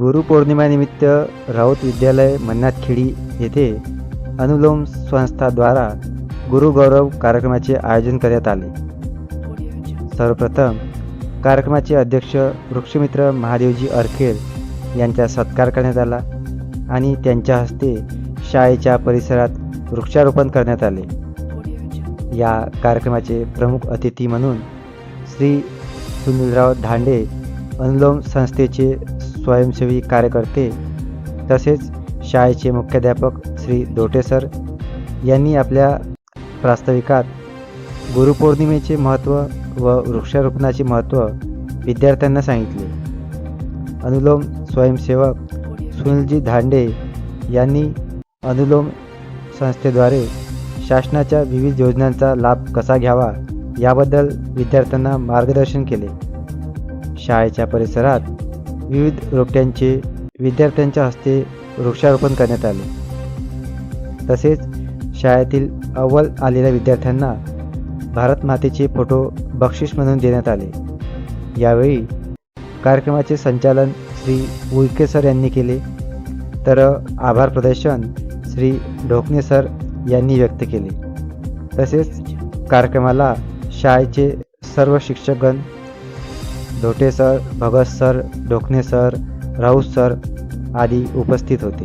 गुरुपौर्णिमानिमित्त राऊत विद्यालय मन्नाथखेडी येथे अनुलोम संस्थाद्वारा गुरुगौरव कार्यक्रमाचे आयोजन करण्यात आले. सर्वप्रथम कार्यक्रमाचे अध्यक्ष वृक्षमित्र महादेवजी अरखेल यांचा सत्कार करण्यात आला आणि त्यांच्या हस्ते शाळेच्या परिसरात वृक्षारोपण करण्यात आले. या कार्यक्रमाचे प्रमुख अतिथी म्हणून श्री सुनीलराव धांडे अनुलोम संस्थेचे स्वयंसेवी कार्यकर्ते तसेच शाळेचे मुख्याध्यापक श्री दोटे सर यांनी आपल्या प्रास्ताविकात गुरुपौर्णिमेचे महत्त्व व वृक्षारोपणाचे महत्त्व विद्यार्थ्यांना सांगितले. अनुलोम स्वयंसेवक सुनीलजी धांडे यांनी अनुलोम संस्थेद्वारे शासनाच्या विविध योजनांचा लाभ कसा घ्यावा याबद्दल विद्यार्थ्यांना मार्गदर्शन केले. शाळेच्या परिसरात विविध रोपट्यांचे विद्यार्थ्यांच्या हस्ते वृक्षारोपण करण्यात आले. तसेच शाळेतील अव्वल आलेल्या विद्यार्थ्यांना भारत मातेचे फोटो बक्षीस म्हणून देण्यात आले. यावेळी कार्यक्रमाचे संचालन श्री उईके सर यांनी केले. तर आभार प्रदर्शन श्री ढोकणे सर यांनी व्यक्त केले. तसेच कार्यक्रमाला शाळेचे सर्व शिक्षकगण Dhote sir Bhagat sir Dhokane sir Raut sir आदी उपस्थित होते.